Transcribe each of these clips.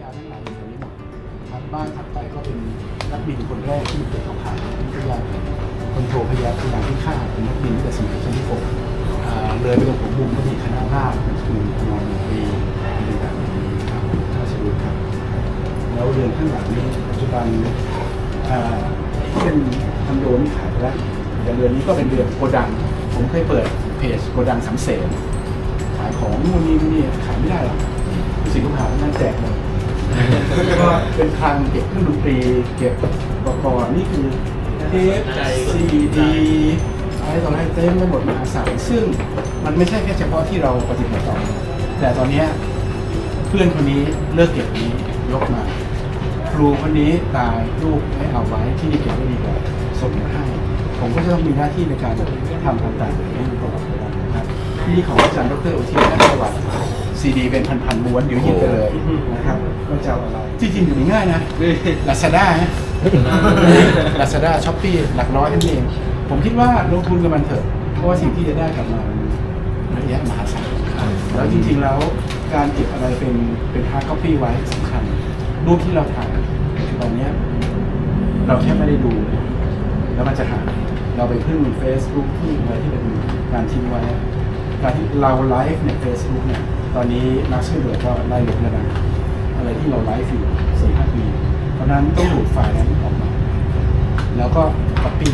ยาทั้งหลายอยู่ตรงนี้หมดครับบ้านถัดไปก็เป็นนักบินคนแรกที่เกิดเขาผ่านพยาคนโทพยาพยาที่ฆ่าเป็นนักบินตั้งแต่สมัยชั้นที่หกอ่าเลยไปตรงหัวมุมก็มีคณะราษฎรคือประมาณหนึ่งปีเป็นแบบนี้ครับราชบุตรครับ แล้วเรือนข้างหลังนี้ปัจจุบันอ่าที่เป็นคอนโดนี่ขายไปแล้วแต่เรือนนี้ก็เป็นเรือนโกดัง ผมเคยเปิดเพจโกดังสามเสนขายของนู่นนี่นี่ขายไม่ได้หรอกสินค้านั่นแจกเลย ก็เป็นคลังเก็บเครื่องดนตรีเก็บอุปกรณ์นี่คือเทปซีดีอะไรต่ออะไรเต็มไปหมดมหาศาลซึ่งมันไม่ใช่แค่เฉพาะที่เราปฏิบัติต่อ แต่ตอนนี้เพื่อนคนนี้เลิกเก็บนี้ยกมา ครูคนนี้ตายลูกให้เอาไว้ที่นี่เก็บไว้ดีกว่าส่งมาให้ ผมก็จะต้องมีหน้าที่ในการทำต่างๆให้ตลอดเวลานะครับที่นี่ของอาจารย์ดรอุทิศนักประวัติ ซีดีเป็นพันๆม้วนเดี๋ยวหยิบไปเลยนะครับว่าจะเอาอะไรที่จริงอยู่นี่ง่ายนะลาซาด้าฮะลาซาด้าช้อปปี้หลักร้อยนั่นเอง ผมคิดว่าลงทุนกับมันเถอะ เพราะว่าสิ่งที่จะได้กลับมามันเยอะแยะมหาศาลแล้วจริง ๆ แล้วการเก็บอะไรเป็นเป็นฮาร์ดคอปปี้ไว้สำคัญ รูปที่เราถ่ายปัจจุบันเนี้ยเราแค่ไม่ได้ดู แล้วมันจะหายเราไปพึ่ง Facebook พึ่งอะไรที่เป็นการทิ้งไว้การที่เราไลฟ์ใน Facebook เนี่ย ตอนนี้นักช่วยเหลือก็ไล่ลบแล้วนะอะไรที่เราไลฟ์อยู่สี่ห้าปี เพราะฉะนั้นต้องดูดไฟล์นั้นออกมา แล้วก็ copy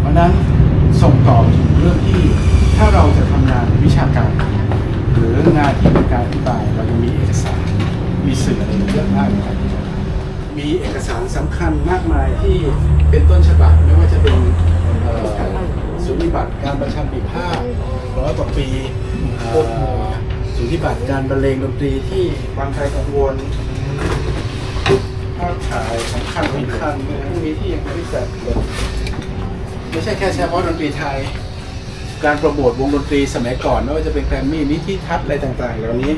เพราะฉะนั้นส่งต่อถึงเรื่องที่ถ้าเราจะทำงานวิชาการ หรืองานที่เป็นการอธิบายเรายังมีเอกสาร มีสื่ออะไรเยอะมากในการที่จะทำมีเอกสารสำคัญมากมายที่เป็นต้นฉบับไม่ว่าจะเป็นเอ่อสุนิบัติการประชันปีภาพ ร้อยกว่าปีเอ่อสุนิบัติการบรรเลงดนตรีที่ฟังไทยกังวลภาพถ่ายสำคัญสำคัญพวกนี้ที่ยังไม่ได้จัดเลยไม่ใช่แค่เฉพาะดนตรีไทย การโปรโมทวงดนตรีสมัยก่อนไม่ว่าจะเป็นแกรมมี่นิธิทัศน์อะไรต่างๆ เหล่านี้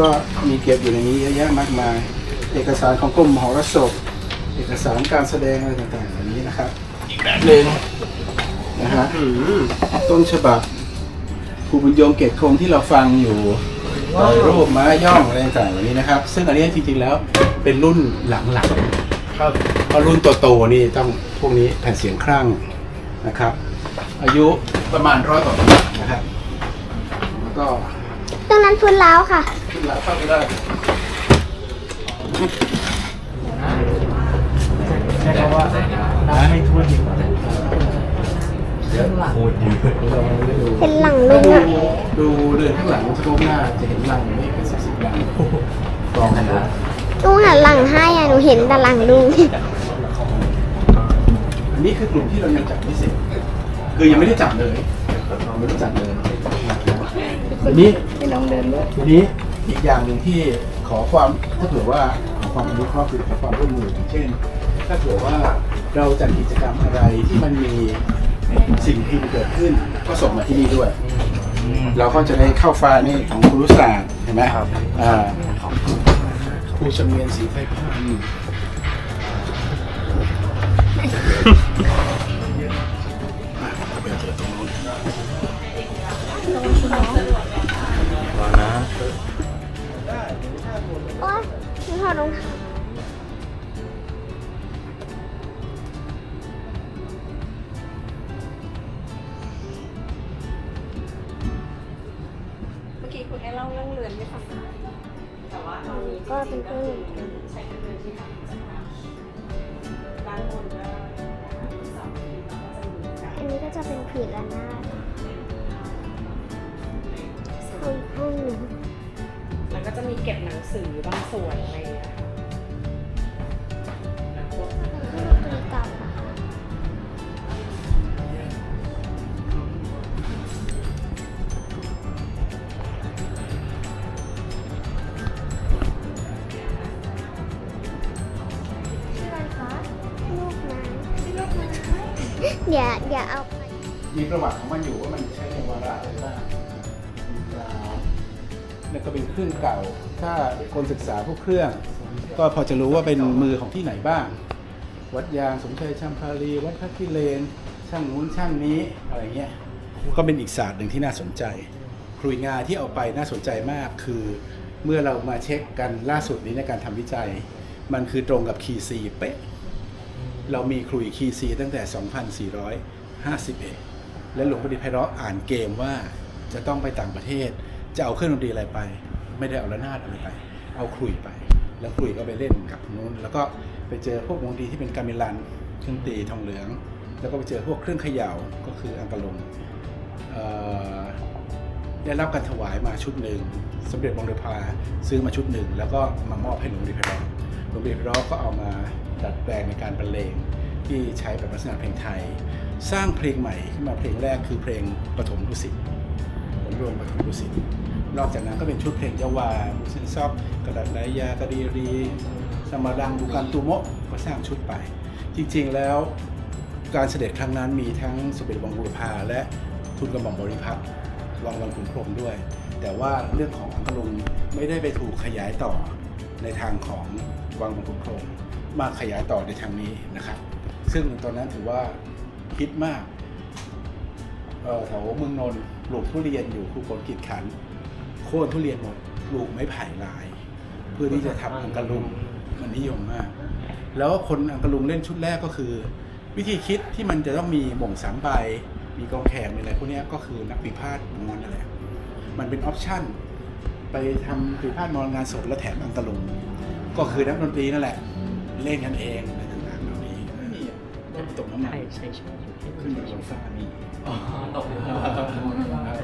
ก็มีเก็บอยู่ในนี้เยอะแยะมากมาย เอกสารของกรมมหรสพเอกสารการแสดงอะไรต่างๆ เหล่านี้นะครับอีกแบบหนึ่งนะฮะต้นฉบับ ครูบุญยงเกตคงที่เราฟังอยู่รอยรูปม้าย่องอะไรต่างๆเหล่านี้นะครับ ซึ่งอันนี้จริงๆแล้วเป็นรุ่นหลังๆครับเพราะรุ่นโตๆนี่ต้องพวกนี้แผ่นเสียงครั่งนะครับ อายุประมาณร้อยกว่าปีนะครับแล้วก็ตรงนั้นพื้นร้าวค่ะขึ้นแล้วเข้าไปได้ใช่คำว่าน้ำไม่ท่วมดีกว่า เยอะโคตรเยอะเราไม่ดูเป็นหลังลุถ้างดูอะดูเดินข้างหลังชมหน้าจะเห็นลังไม่เป็นสิบสิบลังกองนะลุงหันหลังให้อะหนูเห็นแต่หลังลุงอันนี้คือกลุ่มที่เรายังจับไม่เสร็จคือยังไม่ได้จับเลยเราไม่ได้จับเลยอันนี้ไม่ลองเดินด้วยทีนี้อีกอย่างหนึ่งที่ขอความถ้าเผื่อว่าขอความอนุเคราะห์คือขอความร่วมมืออย่างเช่น ถ้าเผื่อว่าเราจัดกิจกรรมอะไรที่มันมี สิ่งที่เกิดขึ้นก็ส่งมาที่นี่ด้วย เราก็จะได้เข้าไฟล์นี่ของครูรุศาสตร์เห็นไหมครับอ่าครูชำเนียนสีไทยพันธ์เอาไปเจอตรงนู้นโอ๊ยหนูถอดรองเท้า เล่าเรื่องเรือนให้ฟังแต่ว่าตอนนี้ก็เป็นเพื่อนใช้เป็นเรือนที่ทำจากด้านบนก็สองจะมีอันนี้ก็จะเป็นผืนละนาดเอาอีกห้องนึงแล้วก็จะมีเก็บหนังสือบางส่วนอะไรอย่างเงี้ย แล้วก็เป็นเครื่องเก่า ถ้าคนศึกษาพวกเครื่อง ก็พอจะรู้ว่าเป็นมือของที่ไหนบ้าง วัดยางสมชัยชัมพารีวัดพระกิเลน ช่างนู้นช่างนี้อะไรเงี้ยก็เป็นอีกศาสตร์หนึ่งที่น่าสนใจครุยงานที่เอาไปน่าสนใจมากคือ เมื่อเรามาเช็คกันล่าสุดนี้ในการทำวิจัย มันคือตรงกับคีซีเป๊ะเรามีครุยคีซีตั้งแต่ 2451 และหลวงพ่อดีไพเราะอ่านเกมว่าจะต้องไปต่างประเทศ จะเอาเครื่องดนตรีอะไรไป ไม่ได้เอาระนาดอะไรไป เอาครุยไป แล้วครุยก็ไปเล่นกับนู้นแล้วก็ไปเจอพวกวงดนตรีที่เป็นกามิลันเครื่องตีทองเหลือง แล้วก็ไปเจอพวกเครื่องเขย่าก็คืออังกะลงได้รับการถวายมาชุดหนึ่งสมเด็จบงเดพาซื้อมาชุดหนึ่ง แล้วก็มามอบให้หลวงดีพเราะหลวงดีพเราะก็เอามาดัดแปลงในการบรรเลงที่ใช้แบบลักษณะเพลงไทย สร้างเพลงใหม่ขึ้นมาเพลงแรกคือเพลงปฐมดุสิตผลรวมปฐมดุสิต นอกจากนั้นก็เป็นชุดเพลงเยาวาซึ่งชอบกระดัดไหลยากระดีรีสมาดังบุกันตุโมะก็สร้างชุดไป จริงๆแล้วการเสด็จครั้งนั้นมีทั้งสมเด็จวังบุรพาและทุนกระหม่อมบริพัตรวังวันขุนพรมด้วย แต่ว่าเรื่องของอังกะลุงไม่ได้ไปถูกขยายต่อในทางของวังวันขุนพรมมาขยายต่อในทางนี้นะครับ ซึ่งตอนนั้นถือว่าฮิตมากแถวเมืองนนท์ปลูกทุเรียนอยู่ครูฝนกิจขัน ค่นทุเรียนหมดปลูกไม้ไผ่ลาย เพื่อที่จะทำอังกะลุงมันนิยมมาก แล้วคนอังกะลุงเล่นชุดแรกก็คือ วิธีคิดที่มันจะต้องมีหม่งสามใบ มีกองแขกมีอะไรพวกเนี้ยก็คือนักปีพาดมอนนั่นแหละมันเป็นออปชั่นไปทำปีพาดมอนงานศพแล้วแถมอังกะลุงก็คือนักดนตรีนั่นแหละ เล่นกันเองในต่างๆเหล่านี้ไม่มีก็ตกน้ำมันใช่ใช่ใช่ใช่ขึ้นอยู่บนฟ้ามีอ๋อตกอะไรเงี้ย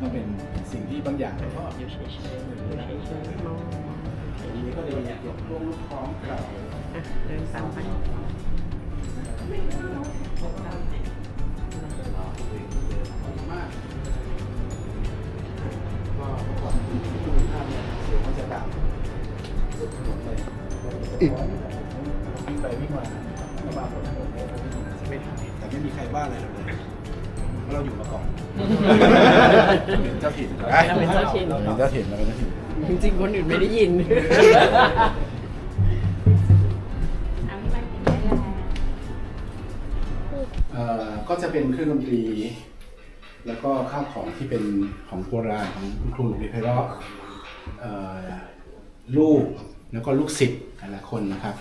ก็เป็นสิ่งที่บางอย่างก็อยู่เฉยๆอยู่เฉยๆมองอันนี้ก็เลยยกลูกลูกคล้องเก่าอะเดินตามไปมากก็เมื่อก่อนที่ดูภาพเนี่ยเสียงมันจะดังสุดถนนเลยวิ่งไปวิ่งมาก็มาบนถนนเลยไม่ทันแต่ไม่มีใครบ้าอะไรเลย เพราะเราอยู่มาก่อนเป็นเจ้าถิ่นเราเป็นเจ้าถิ่น เราเป็นเจ้าถิ่นเราเป็นเจ้าถิ่น จริงๆ คนอื่นไม่ได้ยิน เอาที่มันติดได้แล้วเอ่อก็จะเป็นเครื่องดนตรี แล้วก็ข้าวของที่เป็นของโบราณของคุณครูหลวงพ่อไพเราะเอ่อลูกแล้วก็ลูกศิษย์แต่ละคนนะครับ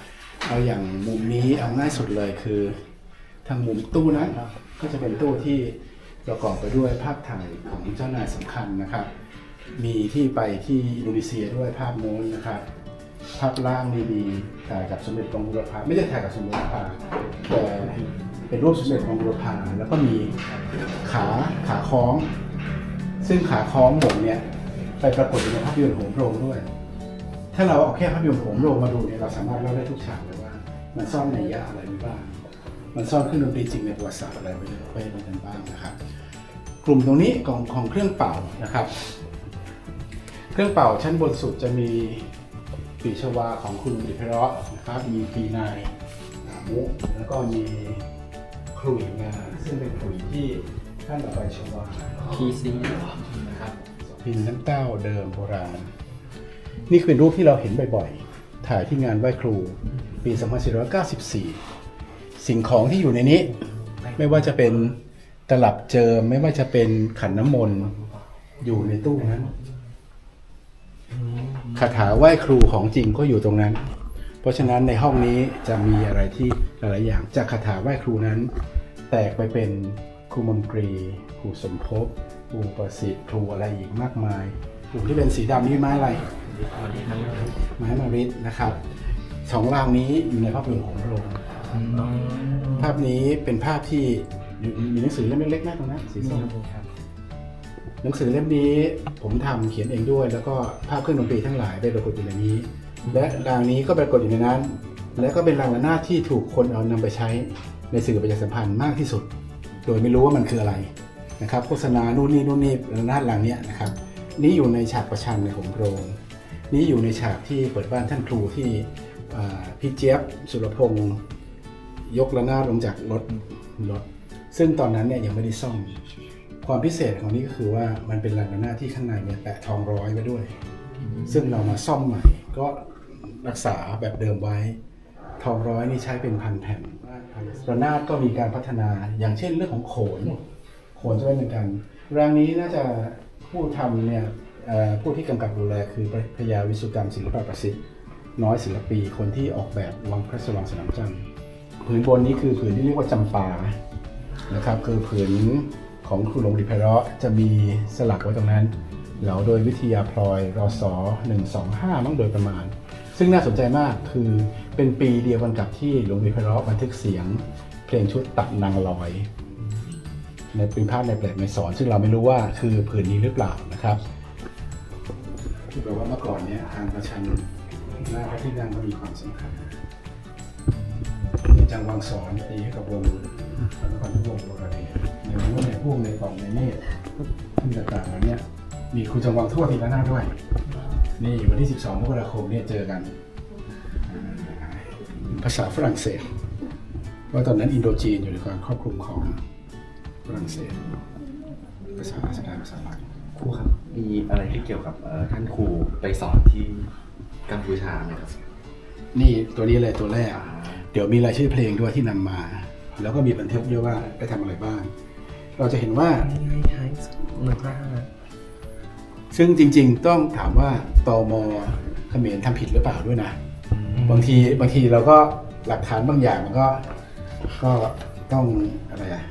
เอาอย่างมุมนี้เอาง่ายสุดเลยคือ ทางมุมตู้นั้นก็จะเป็นตู้ที่ ประกอบไปด้วยภาพถ่ายของเจ้านายสำคัญนะครับ มีที่ไปที่อินโดนีเซียด้วยภาพโน้นนะครับ ภาพล่างนี่มีถ่ายกับสมเด็จพระบุรพาไม่ใช่ถ่ายกับสมเด็จพระบุรพาแต่เป็นรูปสมเด็จพระบุรพาแล้วก็มีขาขาคล้อง ซึ่งขาคล้องหมงเนี่ยไปปรากฏอยู่ในภาพยนตร์โหงโรงด้วย ถ้าเราเอาแค่ภาพยนตร์โหงโรงมาดูเนี่ยเราสามารถเล่าได้ทุกฉากเลยว่า มันซ่อนในยะอะไรไว้บ้าง มันซ่อนเครื่องดนตรีจริงในประวัติศาสตร์อะไรไว้ไว้ไว้กันบ้างนะครับกลุ่มตรงนี้ของของเครื่องเป่านะครับ เครื่องเป่าชั้นบนสุดจะมีปีชวาของคุณอิเพเราะนะครับ มีปีนายอ่ามุกแล้วก็มีขลุ่ยงาซึ่งเป็นขลุ่ยที่ท่านเอาไปชวาพีซีนะครับพิมพ์น้ำเต้าเดิมโบราณ นี่คือเป็นรูปที่เราเห็นบ่อยๆ ถ่ายที่งานไหว้ครู ปี 2494 สิ่งของที่อยู่ในนี้ ไม่ว่าจะเป็นตลับเจิม ไม่ว่าจะเป็นขันน้ำมนต์อยู่ในตู้นั้นคาถาไหว้ครูของจริงก็อยู่ตรงนั้น เพราะฉะนั้นในห้องนี้จะมีอะไรที่หลายๆอย่างจากคาถาไหว้ครูนั้น แตกไปเป็นครูมนตรีครูสมภพครูประสิทธิ์ครูอะไรอีกมากมายครูที่เป็นสีดำนี่ไม้อะไรไม้มาริดนะครับสองรางนี้อยู่ในภาพยนตร์ของพระองค์ ภาพนี้เป็นภาพที่อยู่มีหนังสือเล่มเล็กๆนะตรงนั้นสีส้มหนังสือเล่มนี้ผมทำเขียนเองด้วย แล้วก็ภาพเครื่องดนตรีทั้งหลายไปปรากฏอยู่ในนี้ และรางนี้ก็ปรากฏอยู่ในนั้น และก็เป็นรางระนาดที่ถูกคนเอานำไปใช้ในสื่อประชาสัมพันธ์มากที่สุด โดยไม่รู้ว่ามันคืออะไรนะครับโฆษณานู่นนี่นู่นนี่ระนาดรางเนี้ยนะครับนี่อยู่ในฉากประชันในของโรงนี่อยู่ในฉากที่เปิดบ้านท่านครูที่อ่าพี่เจี๊ยบสุรพงศ์ ยกระนาดลงจากรถรถ ซึ่งตอนนั้นเนี่ยยังไม่ได้ซ่อม ความพิเศษของนี่ก็คือว่ามันเป็นระนาดที่ข้างในเนี่ยแปะทองร้อยไว้ด้วย ซึ่งเรามาซ่อมใหม่ ก็รักษาแบบเดิมไว้ ทองร้อยนี่ใช้เป็นพันแผ่นระนาดก็มีการพัฒนาอย่างเช่นเรื่องของโขน โขนจะไม่เหมือนกันรางนี้น่าจะผู้ทำเนี่ยผู้ที่กำกับดูแลคือพระยาวิสุกรรมศิลปประสิทธิ์น้อยศิลปีคนที่ออกแบบวังพระสว่างสนามจันทร์ ผืนบนนี้คือผืนที่เรียกว่าจำปานะครับ คือผืนของครูหลวงดิเพเราะจะมีสลักไว้ตรงนั้นเหลาโดยวิทยาพลอยรศ125มั้งโดยประมาณ ซึ่งน่าสนใจมากคือเป็นปีเดียวกันกับที่หลวงดิเพเราะบันทึกเสียง เพลงชุดตัดนางลอย ในเป็นภาพในแปลกในสอน ซึ่งเราไม่รู้ว่าคือผืนนี้หรือเปล่านะครับที่บอกว่าเมื่อก่อนเนี่ยทางประชันหน้าพระที่นั่งก็มีความสำคัญ จังวังสอนตีให้กับวงพระนครทุกวงศ์โบราณในวงในพวกในกล่องในเนตรที่ต่างๆเหล่านี้มีครูจังวังทั่วทีละหน้าด้วย นี่วันที่ 12มกราคมเนี่ยเจอกันอ่าภาษาฝรั่งเศสว่าตอนนั้นอินโดจีนอยู่ในความครอบคลุมของฝรั่งเศสภาษาสกายภาษาหลักครูครับ มีอะไรที่เกี่ยวกับเอ่อท่านครูไปสอนที่กัมพูชาไหมครับ นี่ตัวนี้เลยตัวแรก เดี๋ยวมีรายชื่อเพลงด้วยที่นำมา แล้วก็มีบันทึกด้วยว่าได้ทำอะไรบ้าง เราจะเห็นว่าง่ายท้ายหนึ่งห้าซึ่งจริง ๆ ต้องถามว่าตอมเขมรทำผิดหรือเปล่าด้วยนะ บางทีบางทีเราก็หลักฐานบางอย่างมันก็ ก็ต้องอะไรอะ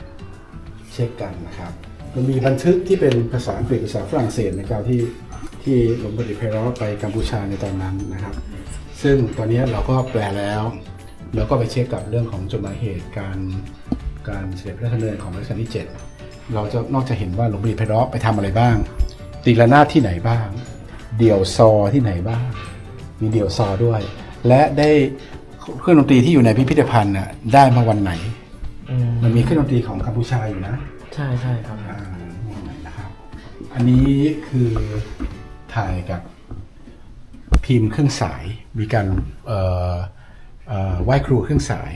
เช็คกันนะครับมันมีบันทึกที่เป็นภาษาอังกฤษภาษาฝรั่งเศสในการที่ที่หลวงพ่อดิเพเราะไปกัมพูชาในตอนนั้นนะครับ ซึ่งตอนนี้เราก็แปลแล้ว แล้วก็ไปเช็คกับเรื่องของจดหมายเหตุการการเสด็จพระราชดำเนินของรัชกาลที่ 7 เราจะนอกจากเห็นว่าหลวงพ่อดิเพเราะไปทำอะไรบ้าง ตีละนาดที่ไหนบ้าง เดี่ยวซอที่ไหนบ้าง มีเดี่ยวซอด้วย และได้เครื่องดนตรีที่อยู่ในพิพิธภัณฑ์น่ะได้มาวันไหน มันมีเครื่องดนตรีของกัมพูชาอยู่นะ ใช่ใช่ครับอ่าวันไหนนะครับ อันนี้คือถ่ายกับพิมพ์เครื่องสายมีการเอ่อเอ่อ ไหว้ครูเครื่องสาย